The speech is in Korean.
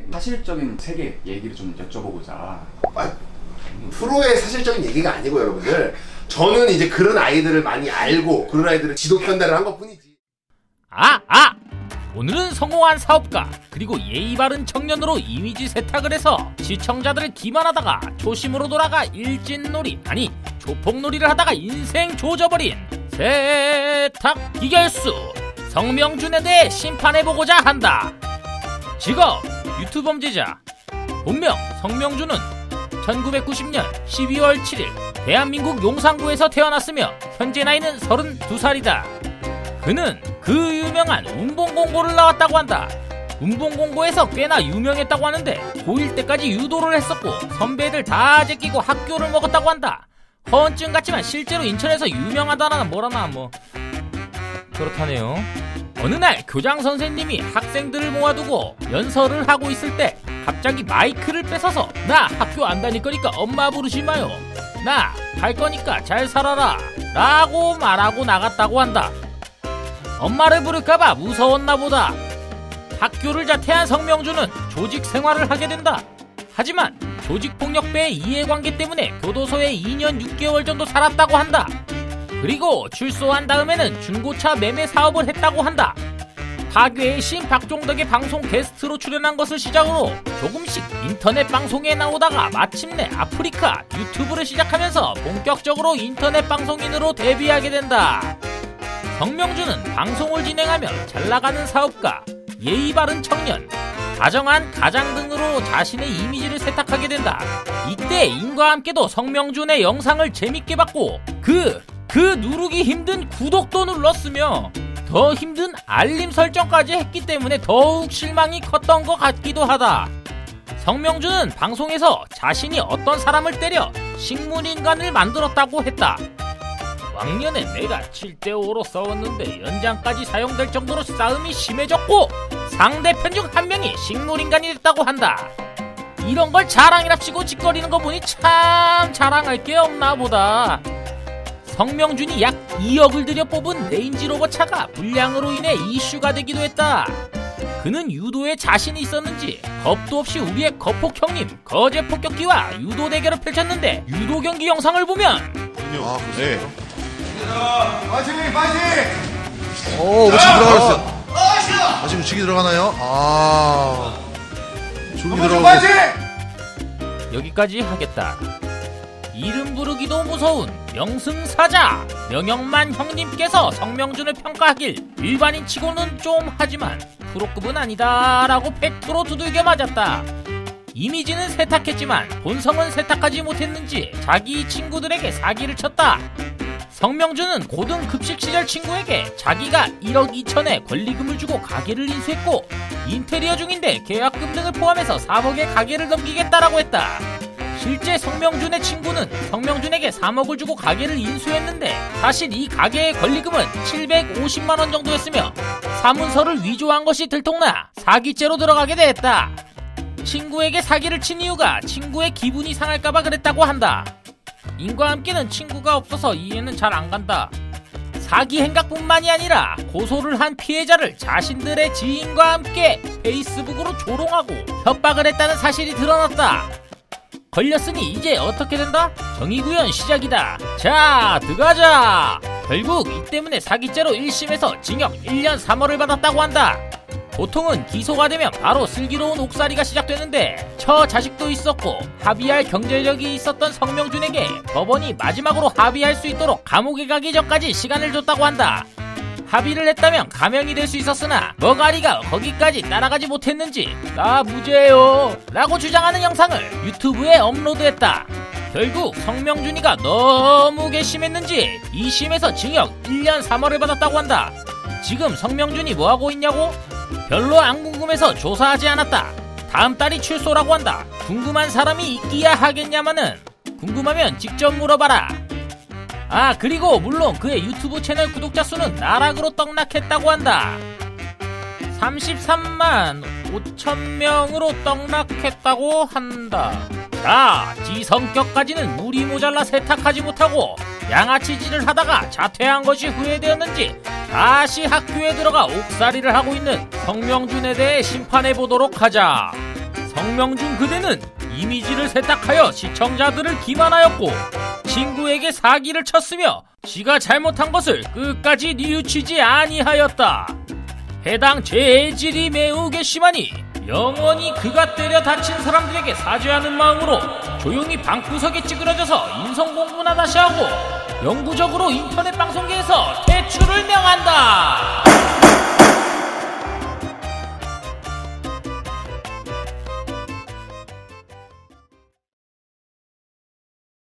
때 사실적인 세계 얘기를 좀 여쭤보고자 아, 프로의 사실적인 얘기가 아니고 여러분들 저는 이제 그런 아이들을 많이 알고 그런 아이들을 지도 편달을 한 것뿐이지 아, 아! 오늘은 성공한 사업가 그리고 예의 바른 청년으로 이미지 세탁을 해서 시청자들을 기만하다가 초심으로 돌아가 일진놀이 아니 조폭놀이를 하다가 인생 조져버린 세탁 기결수 성명준에 대해 심판해보고자 한다. 직업 유튜브 범죄자 본명 성명준은 1990년 12월 7일 대한민국 용산구에서 태어났으며 현재 나이는 32살이다. 그는 그 유명한 운봉공고를 나왔다고 한다. 운봉공고에서 꽤나 유명했다고 하는데 고1 때까지 유도를 했었고 선배들 다 제끼고 학교를 먹었다고 한다. 허언증 같지만 실제로 인천에서 유명하다나 뭐라나 뭐 그렇다네요. 어느 날 교장 선생님이 학생들을 모아두고 연설을 하고 있을 때 갑자기 마이크를 뺏어서 나 학교 안 다닐 거니까 엄마 부르지 마요. 나 갈 거니까 잘 살아라. 라고 말하고 나갔다고 한다. 엄마를 부를까봐 무서웠나 보다. 학교를 자퇴한 성명준은 조직 생활을 하게 된다. 하지만 조직폭력배의 이해관계 때문에 교도소에 2년 6개월 정도 살았다고 한다. 그리고 출소한 다음에는 중고차 매매 사업을 했다고 한다. 파괴의 신 박종덕의 방송 게스트로 출연한 것을 시작으로 조금씩 인터넷 방송에 나오다가 마침내 아프리카 유튜브를 시작하면서 본격적으로 인터넷 방송인으로 데뷔하게 된다. 성명준은 방송을 진행하며 잘 나가는 사업가, 예의 바른 청년, 다정한 가장 등으로 자신의 이미지를 세탁하게 된다. 이때 인과 함께도 성명준의 영상을 재밌게 봤고 그, 그 누르기 힘든 구독도 눌렀으며 더 힘든 알림 설정까지 했기 때문에 더욱 실망이 컸던 것 같기도 하다. 성명준은 방송에서 자신이 어떤 사람을 때려 식물인간을 만들었다고 했다. 왕년에 내가 7대5로 싸웠는데 연장까지 사용될 정도로 싸움이 심해졌고 상대편 중 한 명이 식물인간이 됐다고 한다. 이런 걸 자랑이랍시고 짓거리는 거 보니 참 자랑할 게 없나 보다. 성명준이 약 2억을 들여 뽑은 레인지 로버 차가 불량으로 인해 이슈가 되기도 했다. 그는 유도에 자신이 있었는지 겁도 없이 우리의 거폭 형님 거제 폭격기와 유도 대결을 펼쳤는데 유도 경기 영상을 보면 아, 네. 파이팅 파이팅 오, 우측 들어가겠어요. 아, 지금 우측이 들어가나요? 아, 우측이 들어가고. 여기까지 하겠다. 이름 부르기도 무서운 명승사자 명영만 형님께서 성명준을 평가하길 일반인 치고는 좀 하지만 프로급은 아니다라고 팩트로 두들겨 맞았다. 이미지는 세탁했지만 본성은 세탁하지 못했는지 자기 친구들에게 사기를 쳤다. 성명준은 고등 급식 시절 친구에게 자기가 1억 2천에 권리금을 주고 가게를 인수했고 인테리어 중인데 계약금 등을 포함해서 3억의 가게를 넘기겠다라고 했다. 실제 성명준의 친구는 성명준에게 3억을 주고 가게를 인수했는데 사실 이 가게의 권리금은 750만 원 정도였으며 사문서를 위조한 것이 들통나 사기죄로 들어가게 됐다. 친구에게 사기를 친 이유가 친구의 기분이 상할까봐 그랬다고 한다. 인과 함께는 친구가 없어서 이해는 잘 안 간다. 사기 행각뿐만이 아니라 고소를 한 피해자를 자신들의 지인과 함께 페이스북으로 조롱하고 협박을 했다는 사실이 드러났다. 걸렸으니 이제 어떻게 된다? 정의구현 시작이다. 자, 들어가자. 결국 이 때문에 사기죄로 1심에서 징역 1년 3월을 받았다고 한다. 보통은 기소가 되면 바로 슬기로운 옥살이가 시작되는데 처 자식도 있었고 합의할 경제력이 있었던 성명준에게 법원이 마지막으로 합의할 수 있도록 감옥에 가기 전까지 시간을 줬다고 한다. 합의를 했다면 감형이 될 수 있었으나 머가리가 거기까지 따라가지 못했는지 나 무죄예요 라고 주장하는 영상을 유튜브에 업로드했다. 결국 성명준이가 너무 괘씸했는지 2심에서 징역 1년 3월을 받았다고 한다. 지금 성명준이 뭐하고 있냐고? 별로 안 궁금해서 조사하지 않았다. 다음 달이 출소라고 한다. 궁금한 사람이 있기야 하겠냐마는 궁금하면 직접 물어봐라. 아 그리고 물론 그의 유튜브 채널 구독자 수는 나락으로 떡락했다고 한다. 33만 5천 명으로 떡락했다고 한다. 자, 지 성격까지는 물이 모자라 세탁하지 못하고 양아치질을 하다가 자퇴한 것이 후회되었는지 다시 학교에 들어가 옥살이를 하고 있는 성명준에 대해 심판해 보도록 하자. 성명준 그대는 이미지를 세탁하여 시청자들을 기만하였고 친구에게 사기를 쳤으며 지가 잘못한 것을 끝까지 뉘우치지 아니하였다. 해당 죄의 질이 매우 괘씸하니 영원히 그가 때려 다친 사람들에게 사죄하는 마음으로 조용히 방구석에 찌그러져서 인성 공부나 다시 하고 영구적으로 인터넷 방송계에서 퇴출을.